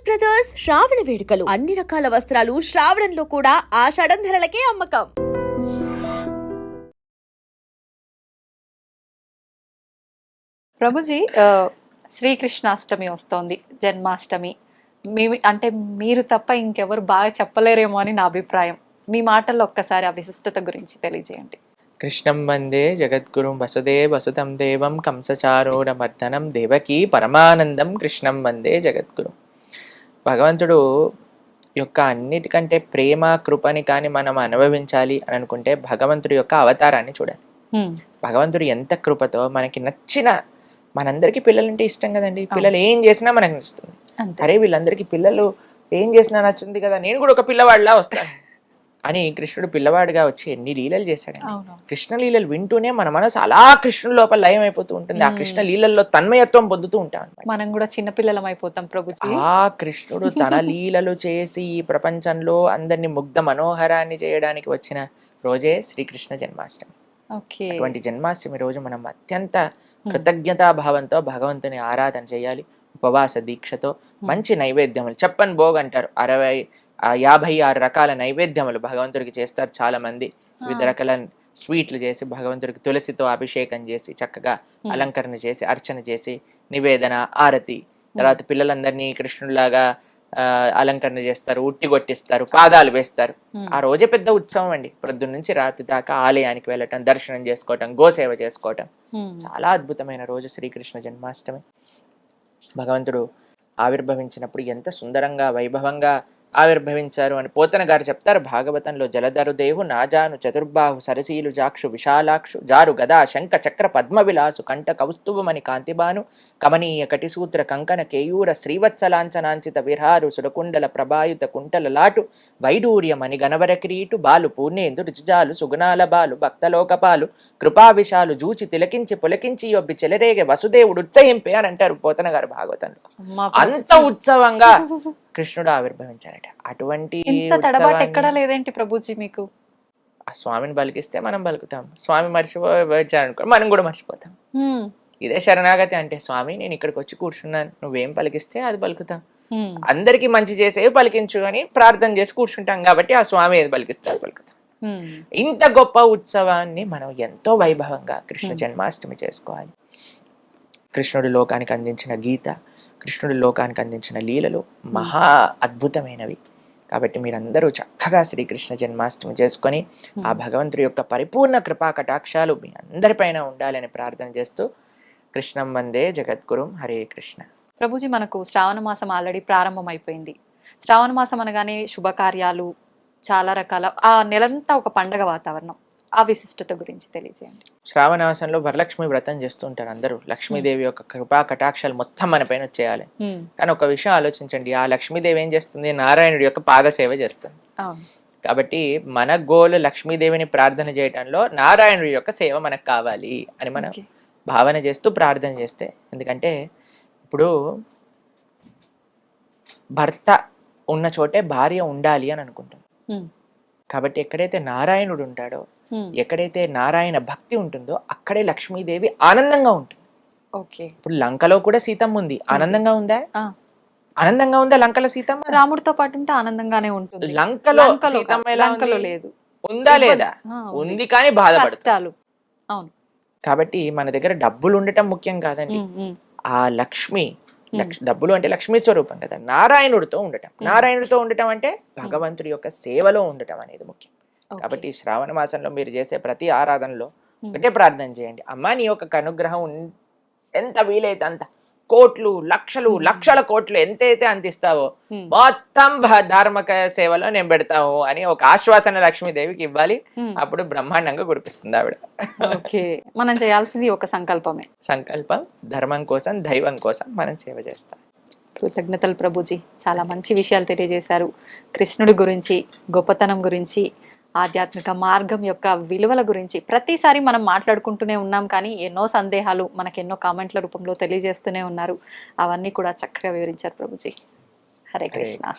పోచస్ brothers శ్రావణ వేడుకలు. అన్ని రకాల వస్త్రాలు శ్రావణంలో కూడా ఆషాఢం ధరలకే అమ్మకం. ప్రభుజీ శ్రీకృష్ణాష్టమి వస్తోంది జన్మాష్టమి. మీ అంటే మీరు తప్ప ఇంకెవరు బాగా చెప్పలేరేమో అని నా అభిప్రాయం. మీ మాటల్లో ఒక్కసారి ఆ విశిష్టత గురించి తెలియజేయండి. కృష్ణం వందే జగద్గురుం వసుదే వసుతం దేవం కంసచారూఢమర్దనం దేవకీ పరమానందం కృష్ణం వందే జగద్గురు. భగవంతుడు యొక్క అన్నిటికంటే ప్రేమ కృపని కానీ మనం అనుభవించాలి అని అనుకుంటే భగవంతుడి యొక్క అవతారాన్ని చూడాలి భగవంతుడు ఎంత కృపతో మనకి నచ్చిన మనందరికీ పిల్లలంటే ఇష్టం కదండి. పిల్లలు ఏం చేసినా మనకు నచ్చుతుంది. అరే వీళ్ళందరికీ పిల్లలు ఏం చేసినా నచ్చుంది కదా నేను కూడా ఒక పిల్లవాడిలా వస్తాను. అని కృష్ణుడు పిల్లవాడిగా వచ్చి ఎన్ని లీలలు చేశాడండి. అవును కృష్ణ లీలలు వింటూనే మన మనసు అలా కృష్ణుడి లోపల లయం అయిపోతూ ఉంటుంది. ఆ కృష్ణ లీలల్లో తన్మయత్వం పొందుతూ ఉంటాం. మనం కూడా చిన్నపిల్లలం అయిపోతాం ప్రభుజీ. ఆ కృష్ణుడు తన లీలలు చేసి ఈ ప్రపంచంలో అందరిని ముగ్ధ మనోహరాన్ని చేయడానికి వచ్చిన రోజే శ్రీకృష్ణ జన్మాష్టమి. ఓకే. అటువంటి జన్మాష్టమి రోజు మనం అత్యంత కృతజ్ఞతా భావంతో భగవంతుని ఆరాధన చేయాలి. ఉపవాస దీక్షతో మంచి నైవేద్యములు చెప్పని భోగ్ అంటారు. అరవై ఆ యాభై ఆరు రకాల నైవేద్యములు భగవంతుడికి చేస్తారు చాలా మంది వివిధ రకాల స్వీట్లు చేసి భగవంతుడికి తులసితో అభిషేకం చేసి చక్కగా అలంకరణ చేసి అర్చన చేసి నివేదన ఆరతి తర్వాత పిల్లలందరినీ కృష్ణుడిలాగా ఆ, అలంకరణ చేస్తారు ఉట్టి కొట్టిస్తారు పాదాలు వేస్తారు. ఆ రోజే పెద్ద ఉత్సవం అండి. ప్రొద్దున నుంచి రాత్రి దాకా ఆలయానికి వెళ్ళటం దర్శనం చేసుకోవటం గోసేవ చేసుకోవటం. చాలా అద్భుతమైన రోజు శ్రీకృష్ణ జన్మాష్టమి. భగవంతుడు ఆవిర్భవించినప్పుడు ఎంత సుందరంగా వైభవంగా ఆవిర్భవించారు అని పోతన గారు చెప్తారు. భాగవతంలో జలధరు దేవు నాజాను చతుర్బాహు సరసీలు జాక్షు విశాలాక్షు జారు గదా శంఖ చక్ర పద్మ విలాసు కంఠ కౌస్తుభమని కాంతిబాను కమనీయ కటిసూత్ర కంకణ కేయూర శ్రీవత్సలాంఛనాంచిత విహారు సురకుండల ప్రభాయుత కుంటల లాటు వైడూర్యమని గణవర కిరీటు బాలు పూర్ణేందు రుచిజాలు సుగుణాల బాలు భక్తలోకపాలు కృపావిశాలు జూచి తిలకించి పులకించి యొబ్బి చెలరేగే వసుదేవుడు ఉత్సహింపే అని అంటారు పోతన గారు భాగవతంలో. అంత ఉత్సవంగా కృష్ణుడు ఆవిర్భవించారట. అటువంటి ఎక్కడా లేదేంటి ప్రభుజీ మీకు? ఆ స్వామిని పలికిస్తే మనం పలుకుతాం స్వామి మర్చిపోయారనుకో మనం కూడా మర్చిపోతాం. ఇదే శరణాగతి అంటే స్వామి నేను ఇక్కడికి వచ్చి కూర్చున్నాను. నువ్వేం పలికిస్తే అది పలుకుతాం అందరికీ మంచి చేసేవి పలికించు అని ప్రార్థన చేసి కూర్చుంటాం కాబట్టి ఆ స్వామి ఏది పలికిస్తే అది పలుకుతాం ఇంత గొప్ప ఉత్సవాన్ని మనం ఎంతో వైభవంగా కృష్ణ జన్మాష్టమి చేసుకోవాలి. కృష్ణుడి లోకానికి అందించిన గీత కృష్ణుడి లోకానికి అందించిన లీలలు మహా అద్భుతమైనవి. కాబట్టి మీరందరూ చక్కగా శ్రీకృష్ణ జన్మాష్టమి చేసుకొని ఆ భగవంతుడి యొక్క పరిపూర్ణ కృపా కటాక్షాలు మీ అందరిపైన ఉండాలని ప్రార్థన చేస్తూ కృష్ణం వందే జగద్గురుం హరే కృష్ణ. ప్రభుజీ మనకు శ్రావణ మాసం ఆల్రెడీ ప్రారంభం అయిపోయింది శ్రావణ మాసం అనగానే శుభకార్యాలు చాలా రకాల ఆ నెలంతా ఒక పండగ వాతావరణం. ఆ విశిష్టత గురించి తెలియజేయండి. శ్రావణమాసంలో వరలక్ష్మి వ్రతం చేస్తూ ఉంటారు అందరూ. లక్ష్మీదేవి యొక్క కృపా కటాక్షాలు మొత్తం మన పైన వచ్చేయాలి. హ్మ్, కానీ ఒక విషయం ఆలోచించండి. ఆ లక్ష్మీదేవి ఏం చేస్తుంది? నారాయణుడి యొక్క పాద సేవ చేస్తుంది. కాబట్టి మన గోలు లక్ష్మీదేవిని ప్రార్థన చేయటంలో నారాయణుడి యొక్క సేవ మనకు కావాలి అని మనం. భావన చేస్తూ ప్రార్థన చేస్తే ఎందుకంటే ఇప్పుడు భర్త ఉన్న చోటే భార్య ఉండాలి అని అనుకుంటాం. హ్మ్, కాబట్టి ఎక్కడైతే నారాయణుడు ఉంటాడో ఎక్కడైతే నారాయణ భక్తి ఉంటుందో అక్కడే లక్ష్మీదేవి ఆనందంగా ఉంటుంది. ఓకే ఇప్పుడు లంకలో కూడా సీతమ్మ ఉంది. ఆనందంగా ఉందా? ఆ. ఆనందంగా ఉందా లంకలో సీతమ్మ? రాముడితో పాటు ఉంటే ఆనందంగానే ఉంటుంది. లంకలో సీతమ్మ లంకలో? లేదు. ఉందా లేదా? ఆ, ఉంది. కానీ బాధపడుతుంది కష్టాలు. అవును. కాబట్టి మన దగ్గర డబ్బులు ఉండటం ముఖ్యం కాదండి. హ్మ్, ఆ లక్ష్మి లక్ష్ డబ్బులు అంటే లక్ష్మీ స్వరూపం కదా. నారాయణుడితో ఉండటం. నారాయణుడితో ఉండటం అంటే భగవంతుడి యొక్క సేవలో ఉండటం అనేది ముఖ్యం. కాబట్టి శ్రావణ మాసంలో మీరు చేసే ప్రతి ఆరాధనలో. ఒకటే ప్రార్థన చేయండి. అమ్మా నీ యొక్క అనుగ్రహం ఉన్- ఎంత వీలైతే అంత కోట్లు లక్షలు లక్షల కోట్లు ఎంతైతే Hmm. మొత్తం ధార్మిక సేవలో నేను పెడతాము అని ఒక ఆశ్వాసన లక్ష్మీదేవికి ఇవ్వాలి. అప్పుడు బ్రహ్మాండంగా కురిపిస్తుంది ఆవిడ. ఓకే. మనం చేయాల్సింది ఒక సంకల్పమే. సంకల్పం ధర్మం కోసం దైవం కోసం మనం సేవ చేస్తాం. కృతజ్ఞతలు ప్రభుజీ. చాలా మంచి విషయాలు తెలియజేశారు. కృష్ణుడి గురించి గొప్పతనం గురించి ఆధ్యాత్మిక మార్గం యొక్క విలువల గురించి ప్రతిసారి మనం మాట్లాడుకుంటూనే ఉన్నాం కానీ ఎన్నో సందేహాలు మనకు ఎన్నో కామెంట్ల రూపంలో తెలియజేస్తూనే ఉన్నారు. అవన్నీ కూడా చక్కగా వివరించారు ప్రభుజీ. హరే కృష్ణ.